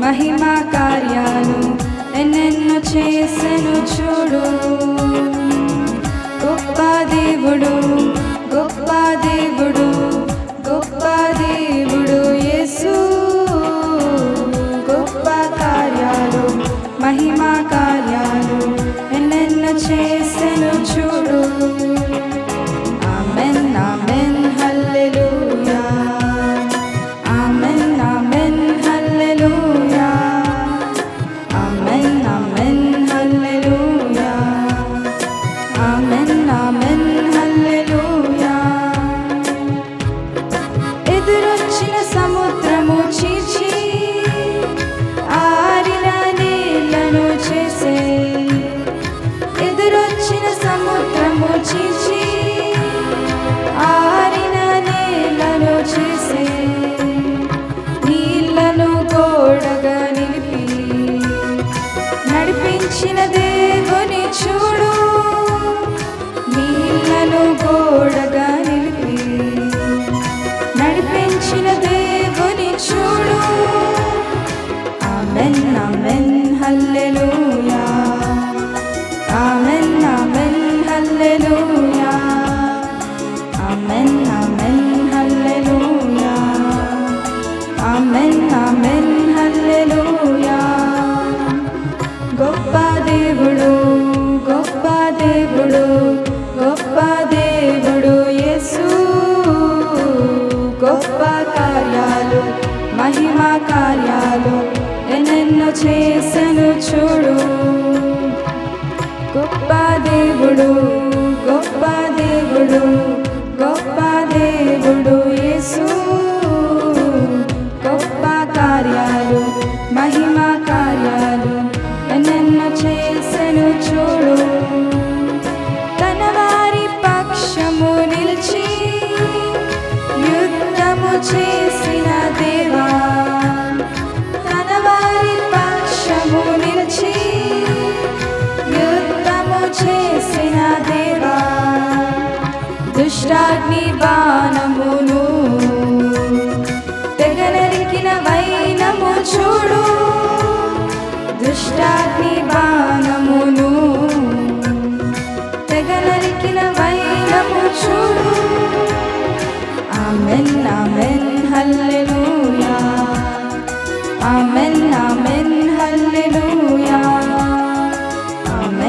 మహిమా కార్యాలు ఎన్నెన్ను చేసెను చూడు. గొప్ప దేవుడు గొప్ప దేవుడు గొప్ప దేవుడు యేసు. గొప్ప కార్యాలు మహిమా కార్యాలు ఎన్నెన్ను చే నడిపించిన దేవుని చూడు. దేవుడు గొప్ప దేవుడు గొప్ప దేవుడు యేసు. గొప్ప కార్యాలు మహిమా కార్యాలు ఎన్నెన్నో చేసను చూడు. గొప్ప దేవుడు గొప్ప దేవుడు గొప్ప చేసెను చూడు. తన వారి పక్షము నిలిచి యుద్ధము చేసిన దేవా. తన వారి పక్షము నిలిచి యుద్ధము చేసిన దేవా. దుష్టాగ్ని బా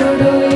ದುಡುಯ